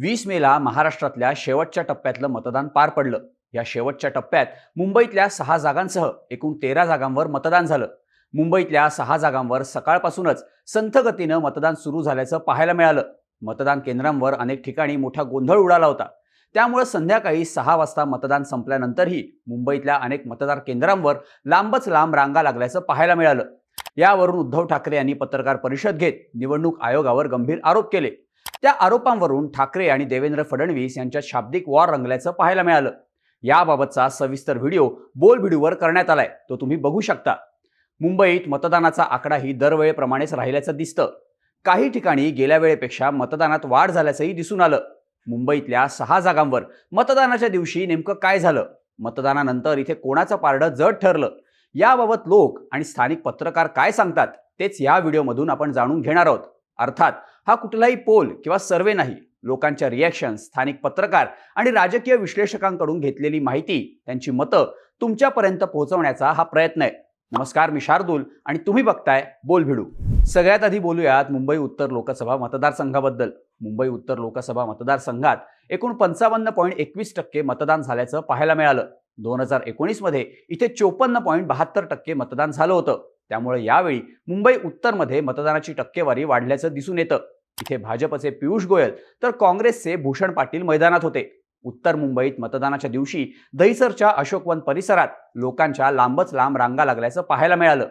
वीस मेला महाराष्ट्रातल्या शेवटच्या टप्प्यातलं मतदान पार पडलं. या शेवटच्या टप्प्यात मुंबईतल्या सहा जागांसह एकूण तेरा जागांवर मतदान झालं. मुंबईतल्या सहा जागांवर सकाळपासूनच संथगतीनं मतदान सुरू झाल्याचं पाहायला मिळालं. मतदान केंद्रांवर अनेक ठिकाणी मोठा गोंधळ उडाला होता. त्यामुळे संध्याकाळी सहा वाजता मतदान संपल्यानंतरही मुंबईतल्या अनेक मतदार केंद्रांवर लांबच लांब रांगा लागल्याचं पाहायला मिळालं. यावरून उद्धव ठाकरे यांनी पत्रकार परिषद घेत निवडणूक आयोगावर गंभीर आरोप केले. त्या आरोपांवरून ठाकरे आणि देवेंद्र फडणवीस यांच्यात शाब्दिक वॉर रंगल्याचं पाहायला मिळालं. याबाबतचा सविस्तर व्हिडिओ बोल व्हिडिओवर करण्यात आलाय. तो तुम्ही बघू शकता. मुंबईत मतदानाचा आकडाही दरवेळेप्रमाणेच राहिल्याचं दिसतं. काही ठिकाणी गेल्या वेळेपेक्षा मतदानात वाढ झाल्याचंही दिसून आलं. मुंबईतल्या सहा जागांवर मतदानाच्या दिवशी नेमकं काय झालं? मतदानानंतर इथे कोणाचं पारडं जड ठरलं? याबाबत लोक आणि स्थानिक पत्रकार काय सांगतात? तेच या व्हिडिओमधून आपण जाणून घेणार आहोत. अर्थात हा कुठलाही पोल किंवा सर्वे नाही. लोकांच्या रिॲक्शन स्थानिक पत्रकार आणि राजकीय विश्लेषकांकडून घेतलेली माहिती त्यांची मतं तुमच्यापर्यंत पोहोचवण्याचा हा प्रयत्न आहे. नमस्कार मी शार्दूल आणि तुम्ही बघताय बोल भिडू सगळ्यात आधी बोलूयात मुंबई उत्तर लोकसभा मतदारसंघाबद्दल. मुंबई उत्तर लोकसभा मतदारसंघात एकूण पंचावन्न पॉईंट एकवीस टक्के मतदान झाल्याचं पाहायला मिळालं. दोन हजार एकोणीसमध्ये इथे चोपन्न पॉईंट बहात्तर टक्के मतदान झालं होतं. त्यामुळे यावेळी मुंबई उत्तरमध्ये मतदानाची टक्केवारी वाढल्याचं दिसून येतं. इथे भाजपचे पियुष गोयल तर काँग्रेसचे भूषण पाटील मैदानात होते. उत्तर मुंबईत मतदानाच्या दिवशी दहिसरच्या अशोकवन परिसरात लोकांच्या लांबच लांब रांगा लागल्याचं पाहायला मिळालं.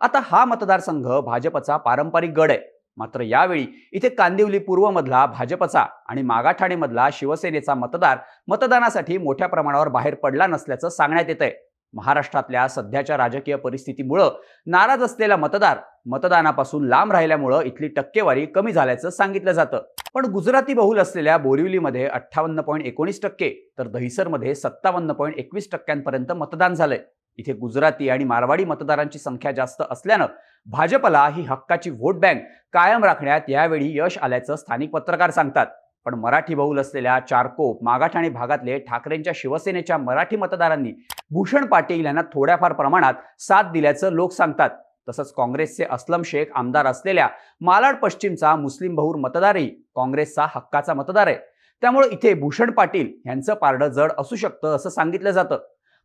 आता हा मतदारसंघ भाजपचा पारंपरिक गड आहे. मात्र यावेळी इथे कांदिवली पूर्वमधला भाजपचा आणि मागाठाणेमधला शिवसेनेचा मतदार मतदानासाठी मोठ्या प्रमाणावर बाहेर पडला नसल्याचं सांगण्यात येत आहे महाराष्ट्रातल्या सध्याच्या राजकीय परिस्थितीमुळं नाराज असलेला मतदार मतदानापासून लांब राहिल्यामुळं इथली टक्केवारी कमी झाल्याचं सांगितलं जातं. पण गुजराती बहुल असलेल्या बोरिवलीमध्ये अठ्ठावन्न पॉईंट एकोणीस टक्के तर दहिसरमध्ये सत्तावन्न पॉईंट एकवीस टक्क्यांपर्यंत मतदान झालंय. इथे गुजराती आणि मारवाडी मतदारांची संख्या जास्त असल्यानं भाजपला ही हक्काची व्होट बँक कायम राखण्यात यावेळी यश आल्याचं स्थानिक पत्रकार सांगतात. पण मराठी बहुल असलेल्या चारकोप मागाठाणे भागातले ठाकरेंच्या शिवसेनेच्या मराठी मतदारांनी भूषण पाटील यांना थोड्याफार प्रमाणात साथ दिल्याचं लोक सांगतात. तसंच काँग्रेसचे अस्लम शेख आमदार असलेल्या मालाड पश्चिमचा मुस्लिम बहुर मतदारही काँग्रेसचा हक्काचा मतदार आहे. त्यामुळे इथे भूषण पाटील यांचं पारडं जड असू शकतं असं सांगितलं जातं.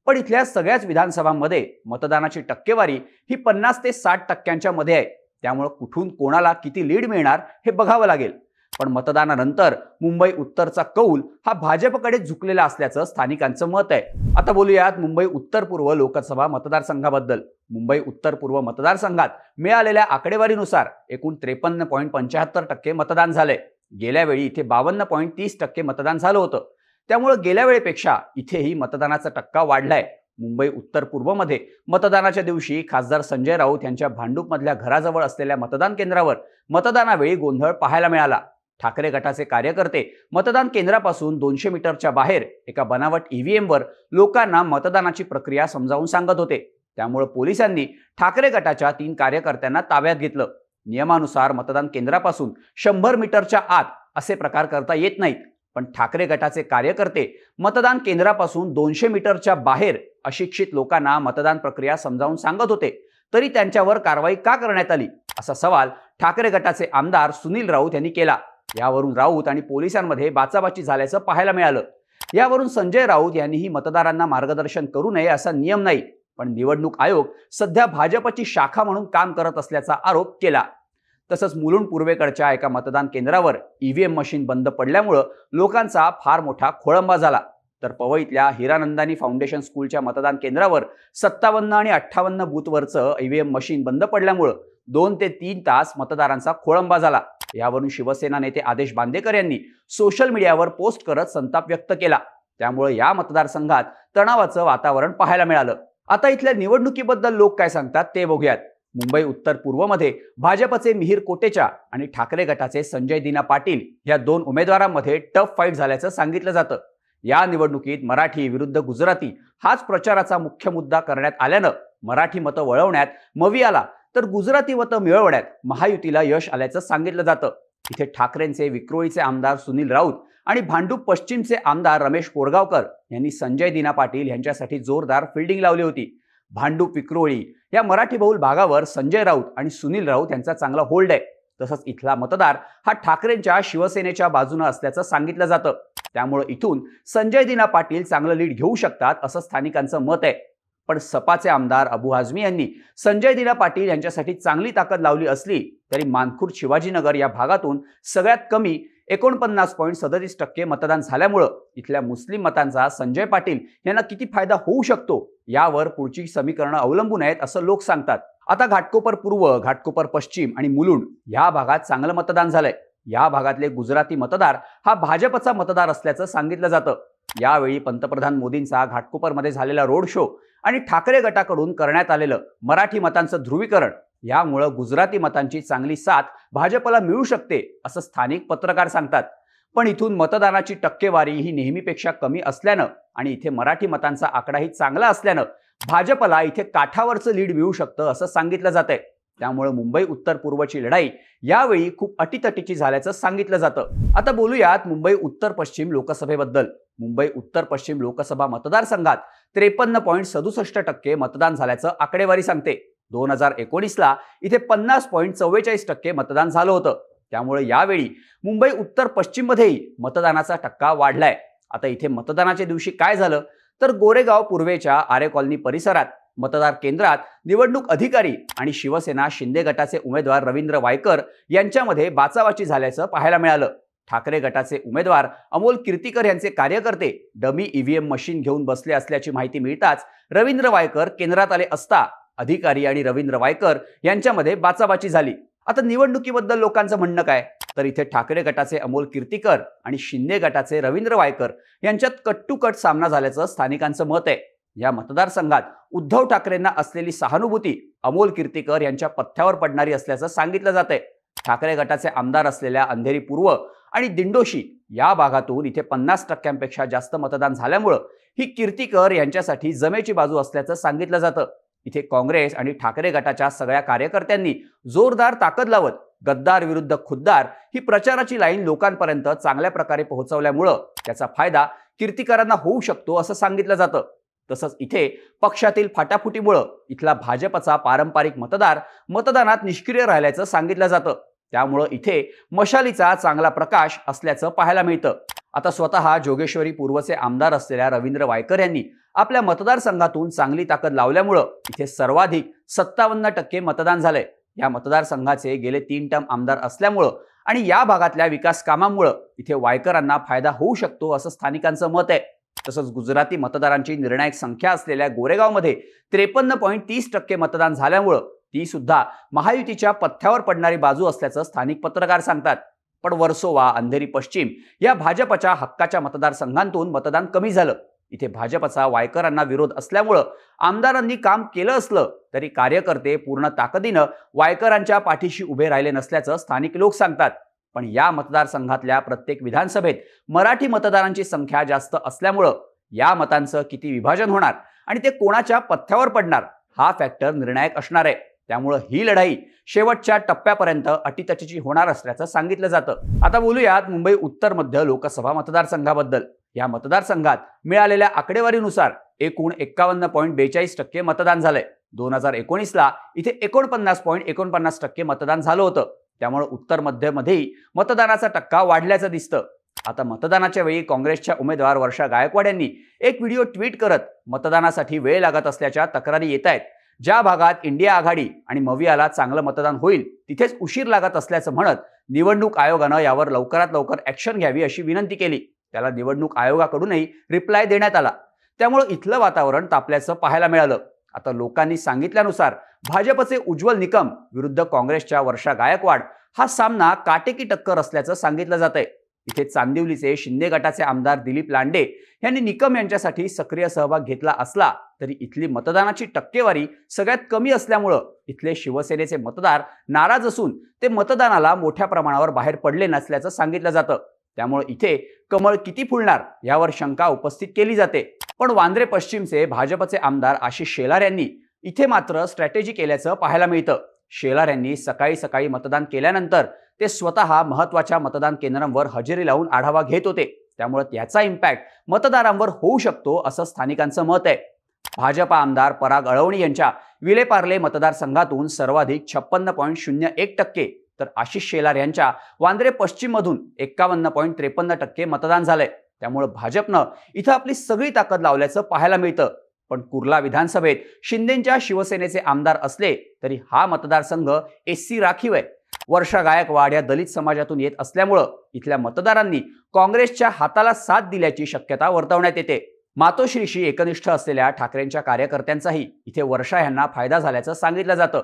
पण इथल्या सगळ्याच विधानसभांमध्ये मतदानाची टक्केवारी ही पन्नास ते साठ टक्क्यांच्या मध्ये आहे. त्यामुळं कुठून कोणाला किती लीड मिळणार हे बघावं लागेल. पण मतदानानंतर मुंबई उत्तरचा कौल हा भाजपकडे झुकलेला असल्याचं स्थानिकांचं मत आहे. आता बोलूयात मुंबई उत्तर पूर्व लोकसभा मतदारसंघाबद्दल. मुंबई उत्तर पूर्व मतदारसंघात मिळालेल्या आकडेवारीनुसार एकूण त्रेपन्न पॉईंट पंच्याहत्तर टक्के मतदान झालंय. गेल्या वेळी इथे बावन्न पॉईंट तीस टक्के मतदान झालं होतं. त्यामुळे गेल्या वेळेपेक्षा इथेही मतदानाचा टक्का वाढलाय. मुंबई उत्तर पूर्वमध्ये मतदानाच्या दिवशी खासदार संजय राऊत यांच्या भांडूपमधल्या घराजवळ असलेल्या मतदान केंद्रावर मतदानावेळी गोंधळ पाहायला मिळाला. ठाकरे गटाचे कार्यकर्ते मतदान केंद्रापासून दोनशे मीटरच्या बाहेर एका बनावट ईव्हीएमवर लोकांना मतदानाची प्रक्रिया समजावून सांगत होते. त्यामुळे पोलिसांनी ठाकरे गटाच्या तीन कार्यकर्त्यांना ताब्यात घेतलं. नियमानुसार मतदान केंद्रापासून शंभर मीटरच्या आत असे प्रकार करता येत नाहीत. पण ठाकरे गटाचे कार्यकर्ते मतदान केंद्रापासून दोनशे मीटरच्या बाहेर अशिक्षित लोकांना मतदान प्रक्रिया समजावून सांगत होते. तरी त्यांच्यावर कारवाई का करण्यात आली? असा सवाल ठाकरे गटाचे आमदार सुनील राऊत यांनी केला. यावरून राऊत आणि पोलिसांमध्ये बाचाबाची झाल्याचं पाहायला मिळालं. यावरून संजय राऊत यांनीही मतदारांना मार्गदर्शन करू नये असा नियम नाही पण निवडणूक आयोग सध्या भाजपची शाखा म्हणून काम करत असल्याचा आरोप केला. तसंच मुलुंड पूर्वेकडच्या एका मतदान केंद्रावर ईव्हीएम मशीन बंद पडल्यामुळं लोकांचा फार मोठा खोळंबा झाला. तर पवईतल्या हिरानंदानी फाउंडेशन स्कूलच्या मतदान केंद्रावर सत्तावन्न आणि अठ्ठावन्न बूथवरचं ईव्हीएम मशीन बंद पडल्यामुळं दोन ते तीन तास मतदारांचा खोळंबा झाला. यावरून शिवसेना नेते आदेश बांदेकर यांनी सोशल मीडियावर पोस्ट करत संताप व्यक्त केला. त्यामुळे या मतदारसंघात तणावाचं वातावरण पाहायला मिळालं. आता इथल्या निवडणुकीबद्दल लोक काय सांगतात ते बघूयात. मुंबई उत्तर पूर्वमध्ये भाजपचे मिहीर कोटेचा आणि ठाकरे गटाचे संजय दिना पाटील या दोन उमेदवारांमध्ये टफ फाईट झाल्याचं सांगितलं जातं. या निवडणुकीत मराठी विरुद्ध गुजराती हाच प्रचाराचा मुख्य मुद्दा करण्यात आल्यानं मराठी मतं वळवण्यात मवी आला तर गुजराती मतं मिळवण्यात महायुतीला यश आल्याचं सांगितलं जातं. इथे ठाकरेंचे विक्रोळीचे आमदार सुनील राऊत आणि भांडूप पश्चिमचे आमदार रमेश कोरगावकर यांनी संजय दिना पाटील यांच्यासाठी जोरदार फिल्डिंग लावली होती. भांडूप विक्रोळी या मराठी बहुल भागावर संजय राऊत आणि सुनील राऊत यांचा चांगला होल्ड आहे. तसंच इथला मतदार हा ठाकरेंच्या शिवसेनेच्या बाजूनं असल्याचं सांगितलं जातं. त्यामुळे इथून संजय दिना पाटील चांगलं लीड घेऊ शकतात असं स्थानिकांचं मत आहे. पण सपाचे आमदार अबू हाजमी यांनी संजय दिना पाटील यांच्यासाठी चांगली ताकद लावली असली तरी मानखुर्द शिवाजीनगर या भागातून सगळ्यात कमी एकोणपन्नास पॉईंट सदतीस टक्के मतदान झाल्यामुळं इथल्या मुस्लिम मतांचा संजय पाटील यांना किती फायदा होऊ शकतो यावर पुढची समीकरणं अवलंबून आहेत असं लोक सांगतात. आता घाटकोपर पूर्व घाटकोपर पश्चिम आणि मुलुंड या भागात चांगलं मतदान झालंय. या भागातले गुजराती मतदार हा भाजपचा मतदार असल्याचं सांगितलं जातं. यावेळी पंतप्रधान मोदींचा घाटकोपरमध्ये झालेला रोड शो आणि ठाकरे गटाकडून करण्यात आलेलं मराठी मतांचं ध्रुवीकरण यामुळं गुजराती मतांची चांगली साथ भाजपला मिळू शकते असं स्थानिक पत्रकार सांगतात. पण इथून मतदानाची टक्केवारी ही नेहमीपेक्षा कमी असल्यानं आणि इथे मराठी मतांचा आकडाही चांगला असल्यानं भाजपला इथे काठावरचं लीड मिळू शकतं असं सांगितलं जात आहे त्यामुळे मुंबई उत्तर पूर्वची लढाई यावेळी खूप अटीतटीची झाल्याचं सांगितलं जातं. आता बोलूयात मुंबई उत्तर पश्चिम लोकसभेबद्दल. मुंबई उत्तर पश्चिम लोकसभा मतदारसंघात त्रेपन्न पॉईंट सदुसष्ट टक्के मतदान झाल्याचं आकडेवारी सांगते. दोन हजार एकोणीसला इथे पन्नास पॉईंट चव्वेचाळीस टक्के मतदान झालं होतं. त्यामुळे यावेळी मुंबई उत्तर पश्चिममध्येही मतदानाचा टक्का वाढलाय. आता इथे मतदानाच्या दिवशी काय झालं? तर गोरेगाव पूर्वेच्या आरे कॉलनी परिसरात मतदार केंद्रात निवडणूक अधिकारी आणि शिवसेना शिंदे गटाचे उमेदवार रवींद्र वायकर यांच्यामध्ये बाचाबाची झाल्याचं पाहायला मिळालं. ठाकरे गटाचे उमेदवार अमोल कीर्तीकर यांचे कार्यकर्ते डमी ईव्हीएम मशीन घेऊन बसले असल्याची माहिती मिळताच रवींद्र वायकर केंद्रात आले असता अधिकारी आणि रवींद्र वायकर यांच्यामध्ये बाचाबाची झाली. आता निवडणुकीबद्दल लोकांचं म्हणणं काय? तर इथे ठाकरे गटाचे अमोल कीर्तीकर आणि शिंदे गटाचे रवींद्र वायकर यांच्यात कट टू कट सामना झाल्याचं स्थानिकांचं मत आहे. या मतदारसंघात उद्धव ठाकरेंना असलेली सहानुभूती अमोल कीर्तीकर यांच्या पथ्यावर पडणारी असल्याचं सांगितलं जात आहे ठाकरे गटाचे आमदार असलेल्या अंधेरी पूर्व आणि दिंडोशी या भागातून इथे पन्नास टक्क्यांपेक्षा जास्त मतदान झाल्यामुळं ही कीर्तीकर यांच्यासाठी जमेची बाजू असल्याचं सांगितलं जातं. इथे काँग्रेस आणि ठाकरे गटाच्या सगळ्या कार्यकर्त्यांनी जोरदार ताकद लावत गद्दार विरुद्ध खुद्दार ही प्रचाराची लाईन लोकांपर्यंत चांगल्या प्रकारे पोहोचवल्यामुळं त्याचा फायदा कीर्तिकारांना होऊ शकतो असं सांगितलं जातं. तसंच इथे पक्षातील फाटाफुटीमुळं इथला भाजपचा पारंपरिक मतदार मतदानात निष्क्रिय राहिल्याचं सांगितलं जातं. त्यामुळं इथे मशालीचा चांगला प्रकाश असल्याचं पाहायला मिळतं. आता स्वतः जोगेश्वरी पूर्वचे आमदार असलेल्या रवींद्र वायकर यांनी आपल्या मतदारसंघातून चांगली ताकद लावल्यामुळं इथे सर्वाधिक सत्तावन्न टक्के मतदान झालंय. या मतदारसंघाचे गेले तीन टर्म आमदार असल्यामुळं आणि या भागातल्या विकास कामामुळं इथे वायकरांना फायदा होऊ शकतो असं स्थानिकांचं मत आहे. तसंच गुजराती मतदारांची निर्णायक संख्या असलेल्या गोरेगावमध्ये त्रेपन्न पॉईंट तीस टक्के मतदान झाल्यामुळं ती सुद्धा महायुतीच्या पथ्यावर पडणारी बाजू असल्याचं स्थानिक पत्रकार सांगतात. पण वर्सोवा अंधेरी पश्चिम या भाजपच्या हक्काच्या मतदारसंघांतून मतदान कमी झालं. इथे भाजपचा वायकरांना विरोध असल्यामुळं आमदारांनी काम केलं असलं तरी कार्यकर्ते पूर्ण ताकदीनं वायकरांच्या पाठीशी उभे राहिले नसल्याचं स्थानिक लोक सांगतात. पण या मतदारसंघातल्या प्रत्येक विधानसभेत मराठी मतदारांची संख्या जास्त असल्यामुळं या मतांचं किती विभाजन होणार आणि ते कोणाच्या पथ्यावर पडणार हा फॅक्टर निर्णायक असणार आहे. त्यामुळं ही लढाई शेवटच्या टप्प्यापर्यंत अटीतटीची होणार असल्याचं सांगितलं जातं. आता बोलूयात मुंबई उत्तर मध्य लोकसभा मतदारसंघाबद्दल. या मतदारसंघात मिळालेल्या आकडेवारीनुसार एकूण एक्कावन्न पॉईंट बेचाळीस टक्के मतदान झालंय. दोन हजार एकोणीसला इथे एकोणपन्नास पॉईंट एकोणपन्नास टक्के मतदान झालं होतं. त्यामुळे उत्तर मध्यमध्येही मतदानाचा टक्का वाढल्याचं दिसतं. आता मतदानाच्या वेळी काँग्रेसच्या उमेदवार वर्षा गायकवाड यांनी एक व्हिडिओ ट्विट करत मतदानासाठी वेळ लागत असल्याच्या तक्रारी येत आहेत ज्या भागात इंडिया आघाडी आणि मवियाला चांगलं मतदान होईल तिथेच उशीर लागत असल्याचं म्हणत निवडणूक आयोगानं यावर लवकरात लवकर ॲक्शन घ्यावी अशी विनंती केली. त्याला निवडणूक आयोगाकडूनही रिप्लाय देण्यात आला. त्यामुळं इथलं वातावरण तापल्याचं पाहायला मिळालं. आता लोकांनी सांगितल्यानुसार भाजपचे उज्ज्वल निकम विरुद्ध काँग्रेसच्या वर्षा गायकवाड हा सामना काटेकी टक्कर असल्याचं सांगितलं जात आहे इथे चांदिवलीचे शिंदे गटाचे आमदार दिलीप लांडे यांनी निकम यांच्यासाठी सक्रिय सहभाग घेतला असला तरी इथली मतदानाची टक्केवारी सगळ्यात कमी असल्यामुळं इथले शिवसेनेचे मतदार नाराज असून ते मतदानाला मोठ्या प्रमाणावर बाहेर पडले नसल्याचं सांगितलं जातं. त्यामुळे इथे कमळ किती फुलणार यावर शंका उपस्थित केली जाते. पण वांद्रे पश्चिमचे भाजपचे आमदार आशिष शेलार यांनी इथे मात्र स्ट्रॅटेजी केल्याचं पाहायला मिळतं. शेलार यांनी सकाळी सकाळी मतदान केल्यानंतर ते स्वतः महत्त्वाच्या मतदान केंद्रांवर हजेरी लावून आढावा घेत होते. त्यामुळे त्याचा इम्पॅक्ट मतदारांवर होऊ शकतो असं स्थानिकांचं मत आहे. भाजपा आमदार पराग अळवणी यांच्या विलेपार्ले मतदारसंघातून सर्वाधिक छप्पन्न पॉईंट शून्य एक टक्के तर आशिष शेलार यांच्या वांद्रे पश्चिममधून एक्कावन्न पॉईंट त्रेपन्न टक्के मतदान झालंय. त्यामुळे भाजपनं इथं आपली सगळी ताकद लावल्याचं पाहायला मिळतं. पण कुर्ला विधानसभेत शिंदेच्या शिवसेनेचे आमदार असले तरी हा मतदारसंघ एस सी राखीव आहे. वर्षा गायकवाड या दलित समाजातून येत असल्यामुळं इथल्या मतदारांनी काँग्रेसच्या हाताला साथ दिल्याची शक्यता वर्तवण्यात येते. मातोश्रीशी एकनिष्ठ असलेल्या ठाकरेंच्या कार्यकर्त्यांचाही इथे वर्षा यांना फायदा झाल्याचं सांगितलं जातं.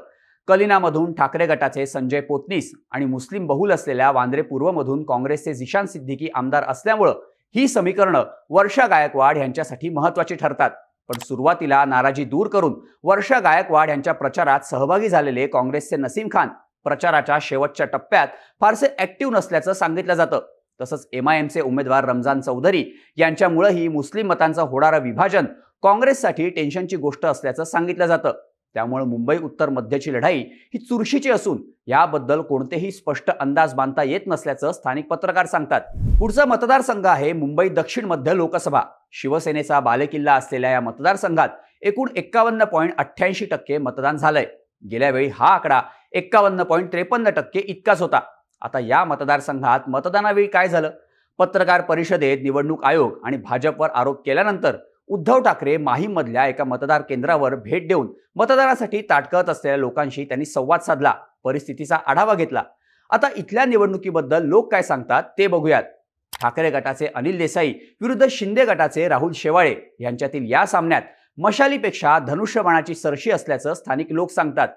कलिनामधून ठाकरे गटाचे संजय पोतनीस आणि मुस्लिम बहुल असलेल्या वांद्रे पूर्वमधून काँग्रेसचे जिशान सिद्दीकी आमदार असल्यामुळं ही समीकरणं वर्षा गायकवाड यांच्यासाठी महत्वाची ठरतात. पण सुरुवातीला नाराजी दूर करून वर्षा गायकवाड यांच्या प्रचारात सहभागी झालेले काँग्रेसचे नसीम खान प्रचाराच्या शेवटच्या टप्प्यात फारसे ऍक्टिव्ह नसल्याचं सांगितलं जातं. तसंच एम आय एमचे उमेदवार रमजान चौधरी यांच्यामुळेही मुस्लिम मतांचं होणारं विभाजन काँग्रेससाठी टेन्शनची गोष्ट असल्याचं सांगितलं जातं. त्यामुळे मुंबई उत्तर मध्यची लढाई ही चुरशीची असून याबद्दल कोणतेही स्पष्ट अंदाज बांधता येत नसल्याचं स्थानिक पत्रकार सांगतात. पुढचा मतदारसंघ आहे मुंबई दक्षिण मध्य लोकसभा. शिवसेनेचा बालेकिल्ला असलेल्या या मतदारसंघात एकूण एक्कावन्न पॉईंट अठ्ठ्याऐंशी टक्के मतदान झालंय. गेल्या वेळी हा आकडा एक्कावन्न पॉईंट त्रेपन्न टक्के इतकाच होता. आता या मतदारसंघात मतदानावेळी काय झालं? पत्रकार परिषदेत निवडणूक आयोग आणि भाजपवर आरोप केल्यानंतर उद्धव ठाकरे माहीममधल्या एका मतदार केंद्रावर भेट देऊन मतदारासाठी ताटकळत असलेल्या लोकांशी त्यांनी संवाद साधला परिस्थितीचा आढावा घेतला. आता इथल्या निवडणुकीबद्दल लोक काय सांगतात ते बघूयात. ठाकरे गटाचे अनिल देसाई विरुद्ध शिंदे गटाचे राहुल शेवाळे यांच्यातील या सामन्यात मशालीपेक्षा धनुष्यबाणाची सरशी असल्याचं स्थानिक लोक सांगतात.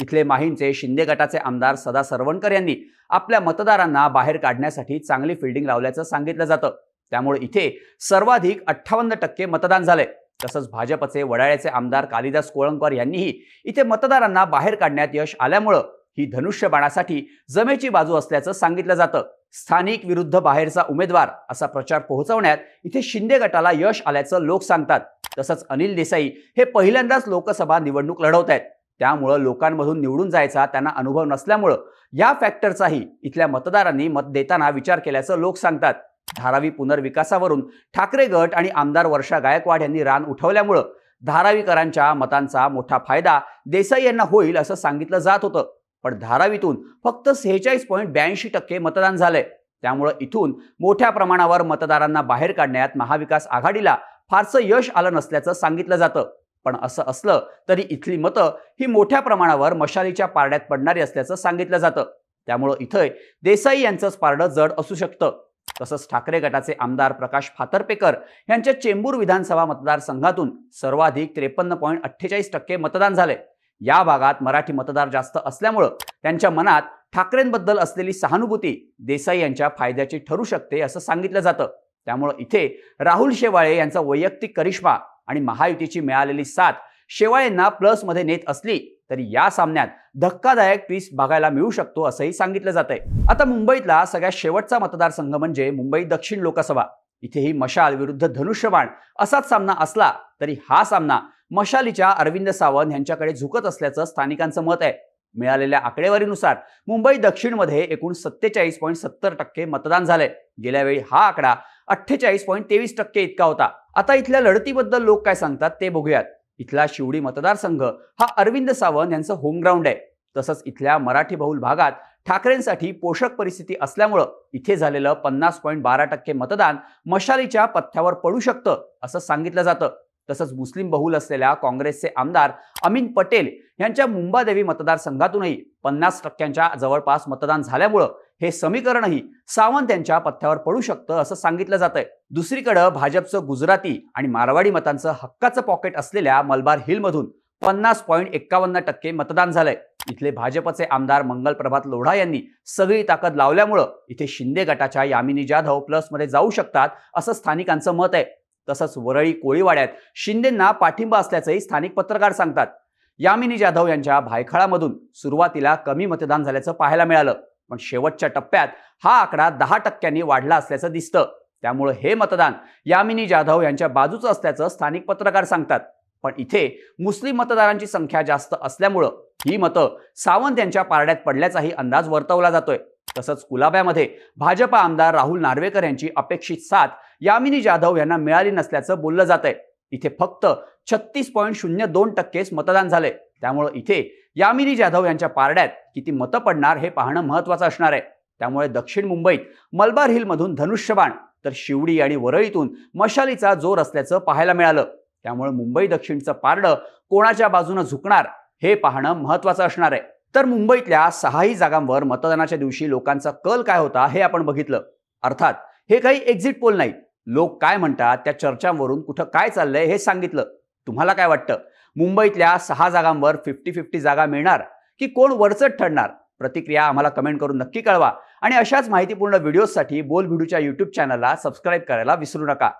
इथले माहीमचे शिंदे गटाचे आमदार सदा सरवणकर यांनी आपल्या मतदारांना बाहेर काढण्यासाठी चांगली फिल्डिंग लावल्याचं सांगितलं जातं. त्यामुळे इथे सर्वाधिक अठ्ठावन्न टक्के मतदान झालंय. तसंच भाजपचे वडाळ्याचे आमदार कालिदास कोळंकर यांनीही इथे मतदारांना बाहेर काढण्यात यश आल्यामुळं ही धनुष्यबाणासाठी जमेची बाजू असल्याचं सांगितलं जातं. स्थानिक विरुद्ध बाहेरचा उमेदवार असा प्रचार पोहोचवण्यात इथे शिंदे गटाला यश आल्याचं लोक सांगतात. तसंच अनिल देसाई हे पहिल्यांदाच लोकसभा निवडणूक लढवत आहेत त्यामुळं लोकांमधून निवडून जायचा त्यांना अनुभव नसल्यामुळं या फॅक्टरचाही इथल्या मतदारांनी मत देताना विचार केल्याचं लोक सांगतात. धारावी पुनर्विकासावरून ठाकरे गट आणि आमदार वर्षा गायकवाड यांनी रान उठवल्यामुळं धारावीकरांच्या मतांचा मोठा फायदा देसाई यांना होईल असं सांगितलं जात होतं. पण धारावीतून फक्त सेहेचाळीस पॉईंट ब्याऐंशी टक्के मतदान झालंय. त्यामुळं इथून मोठ्या प्रमाणावर मतदारांना बाहेर काढण्यात महाविकास आघाडीला फारसं यश आलं नसल्याचं सांगितलं जातं. पण असं असलं तरी इथली मतं ही मोठ्या प्रमाणावर मशालीच्या पारड्यात पडणारी असल्याचं सांगितलं जातं. त्यामुळं इथं देसाई यांचंच पारडं जड असू शकतं. तसंच ठाकरे गटाचे आमदार प्रकाश फातर्पेकर यांच्या चेंबूर विधानसभा मतदारसंघातून सर्वाधिक त्रेपन्न पॉईंट अठ्ठेचाळीस टक्के मतदान झाले. या भागात मराठी मतदार जास्त असल्यामुळं त्यांच्या मनात ठाकरेंबद्दल असलेली सहानुभूती देसाई यांच्या फायद्याची ठरू शकते असं सांगितलं जातं. त्यामुळं इथे राहुल शेवाळे यांचा वैयक्तिक करिश्मा आणि महायुतीची मिळालेली साथ शेवाळेंना प्लसमध्ये नेत असली तरी या सामन्यात धक्कादायक ट्विस्ट बघायला मिळू शकतो असंही सांगितलं जात आहे आता मुंबईतला सगळ्यात शेवटचा मतदारसंघ म्हणजे मुंबई दक्षिण लोकसभा. इथेही मशाल विरुद्ध धनुष्यबाण असाच सामना असला तरी हा सामना मशालीच्या अरविंद सावंत यांच्याकडे झुकत असल्याचं स्थानिकांचं मत आहे. मिळालेल्या आकडेवारीनुसार मुंबई दक्षिणमध्ये एकूण सत्तेचाळीस पॉईंट सत्तर टक्के मतदान झालंय. गेल्या वेळी हा आकडा अठ्ठेचाळीस पॉईंट तेवीस टक्के इतका होता. आता इथल्या लढतीबद्दल लोक काय सांगतात ते बघूयात. इथला शिवडी मतदारसंघ हा अरविंद सावंत यांचं होम ग्राउंड आहे. तसंच इथल्या मराठी बहुल भागात ठाकरेंसाठी पोषक परिस्थिती असल्यामुळं इथे झालेलं पन्नास पॉईंट बारा टक्के मतदान मशालीच्या पथ्यावर पडू शकतं असं सांगितलं जातं. तसंच मुस्लिम बहुल असलेल्या काँग्रेसचे आमदार अमीन पटेल यांच्या मुंबादेवी मतदारसंघातूनही पन्नास टक्क्यांच्या जवळपास मतदान झाल्यामुळं हे समीकरणही सावंत यांच्या पथ्यावर पडू शकतं असं सांगितलं जात आहे दुसरीकडं भाजपचं गुजराती आणि मारवाडी मतांचं हक्काचं पॉकेट असलेल्या मलबार हिलमधून पन्नास पॉईंट एक्कावन्न टक्के मतदान झालंय. इथले भाजपचे आमदार मंगल प्रभात लोढा यांनी सगळी ताकद लावल्यामुळं इथे शिंदे गटाच्या यामिनी जाधव प्लसमध्ये जाऊ शकतात असं स्थानिकांचं मत आहे. तसंच वरळी कोळीवाड्यात शिंदेंना पाठिंबा असल्याचंही स्थानिक पत्रकार सांगतात. यामिनी जाधव यांच्या भायखळामधून सुरुवातीला कमी मतदान झाल्याचं पाहायला मिळालं. पण शेवटच्या टप्प्यात हा आकडा दहा टक्क्यांनी वाढला असल्याचं दिसतं. त्यामुळे हे मतदान यामिनी जाधव यांच्या बाजूचं असल्याचं स्थानिक पत्रकार सांगतात. पण इथे मुस्लिम मतदारांची संख्या जास्त असल्यामुळं ही मतं सावंत यांच्या पारड्यात पडल्याचाही अंदाज वर्तवला जातोय. तसंच कुलाब्यामध्ये भाजपा आमदार राहुल नार्वेकर यांची अपेक्षित साथ यामिनी जाधव यांना मिळाली नसल्याचं बोललं जात आहे इथे फक्त छत्तीस पॉईंट शून्य दोन टक्केच मतदान झाले त्यामुळं इथे यामिनी जाधव यांच्या पारड्यात किती मतं पडणार हे पाहणं महत्त्वाचं असणार आहे. त्यामुळे दक्षिण मुंबईत मलबार हिलमधून धनुष्यबाण तर शिवडी आणि वरळीतून मशालीचा जोर असल्याचं पाहायला मिळालं. त्यामुळे मुंबई दक्षिणचं पारडं कोणाच्या बाजूनं झुकणार हे पाहणं महत्त्वाचं असणार आहे. तर मुंबईतल्या सहाही जागांवर मतदानाच्या दिवशी लोकांचा कल काय होता हे आपण बघितलं. अर्थात हे काही एक्झिट पोल नाही लोक काय म्हणतात त्या चर्चांवरून कुठं काय चाललंय हे सांगितलं. तुम्हाला काय वाटतं? मुंबईतल्या सहा जागांवर फिफ्टी फिफ्टी जागा मिळणार की कोण वरचढ ठरणार? प्रतिक्रिया आम्हाला कमेंट करून नक्की कळवा. आणि अशाच माहितीपूर्ण व्हिडिओजसाठी बोल व्हिडिओच्या यूट्यूब चॅनलला सबस्क्राईब करायला विसरू नका.